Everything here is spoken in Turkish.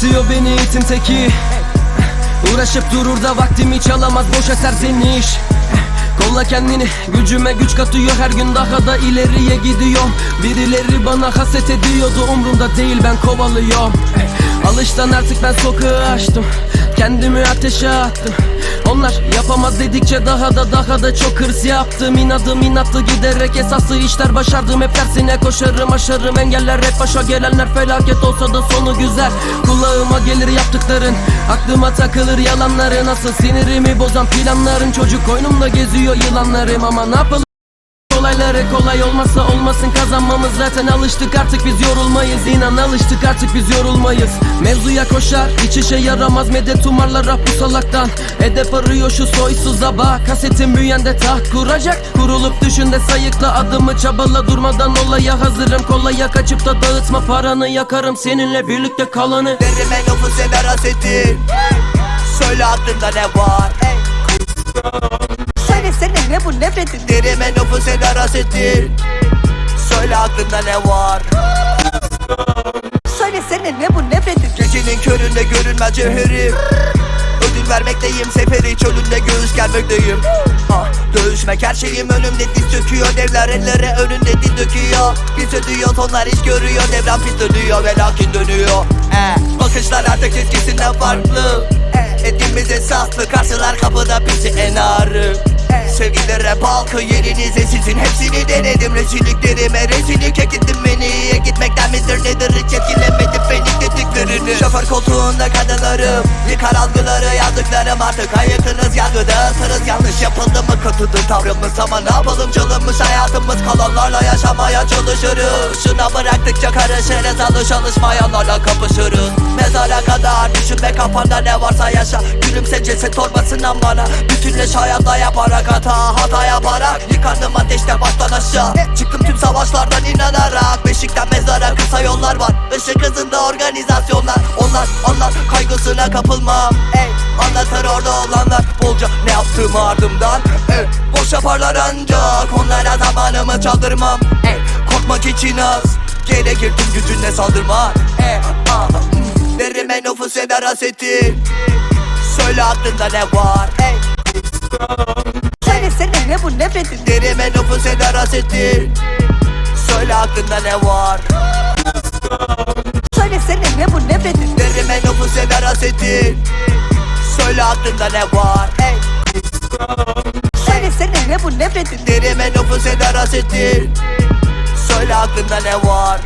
Kısıyor beni itin teki. Uğraşıp durur da vaktimi çalamaz boş eser senin iş. Kolla kendini gücüme güç katıyor her gün daha da ileriye gidiyorum. Birileri bana haset ediyordu umrumda değil ben kovalıyorum Alıştan artık ben sokağı açtım. Kendimi ateşe attım. Onlar yapamaz dedikçe daha da daha da çok hırs yaptım. İnadım inatlı giderek esaslı işler başardım. Hep tersine koşarım aşarım engeller. Hep başa gelenler Felaket olsa da sonu güzel. Kulağıma gelir yaptıkların Aklıma takılır yalanları Nasıl sinirimi bozan planların Çocuk koynumda geziyor yılanlarım. Ama ne yapalım Olayları kolay olmazsa olmasın. Kazanmamız zaten alıştık. Artık biz yorulmayız. İnan alıştık artık biz yorulmayız. Mevzuya koşar hiç işe yaramaz. Medet umarlar rap bu salaktan. Edep arıyor şu soysuza bak kasetin büyüyende taht kuracak. Kurulup düşünde sayıkla adımı çabala. Durmadan olaya hazırım. Kolaya kaçıp da dağıtma paranı yakarım. Seninle birlikte kalanı. Derime nüfus eder hasetin Söyle aklında ne var? Söylesene hasetin Söyle aklında ne var? Söylesene ne bu nefretin Gecenin köründe görünmez cevherim Ödül vermekteyim seferi çölünde göğüs germekteyim. Ah, Dövüşmek her şeyim önümde diz çöküyor Devler ellere önünde dil döküyor. Biz ödüyor onlar iş görüyor. Devran pis dönüyor ve lakin dönüyor. Eh, Bakışlar artık eskisinden farklı. Eh, Etimiz esaslı karşılar kapıda bizi en ağrı Sevgili rap halkı yerinize sizin. Hepsini denedim Rezilliklerime rezillik çekindim beni iyiye gitmekten midir nedir? Hiç etkilemedim fenik dediklerini Şoför koltuğunda kadınlarım Yıkar algıları yazdıklarım artık. Hayatınız yargı dağıtırız. Yanlış yapıldı mı kötüdür tavrımız. Ama ne yapalım çalınmış hayatımız. Kalanlarla yaşamaya çalışırız. Şuna bıraktıkça karışırız alış alışmayanlarla kapışırız. Mezara kadar düşünme kafanda ne varsa yaşa. Gülümse ceset olmasından bana Bütünleş hayatla yaparak hata hata yaparak Yıkandım ateşte baştan aşağı. Çıktım tüm savaşlardan inanarak. Beşikten mezara kısa yollar var. Işık hızında organizasyonlar. Onlar onlar kaygısına kapılmam. Ey anlatır orada olanlar. Bolca ne yaptığımı ardımdan. Ey boş yaparlar ancak Onlara zamanımı çaldırmam. Ey korkmak için az. Gerekir tüm gücünle saldırma Ey ah, hmm. Derime nüfus eder hasetin Söyle aklında ne var? Ey ne bu nefretin Derime nüfus eder hasetin Söyle aklında ne var? Söylesene ne bu nefretin Derime nüfus eder hasetin Söyle aklında ne var? Ey Söylesene ne bu nefretin Derime nüfus eder hasetin Söyle aklında ne var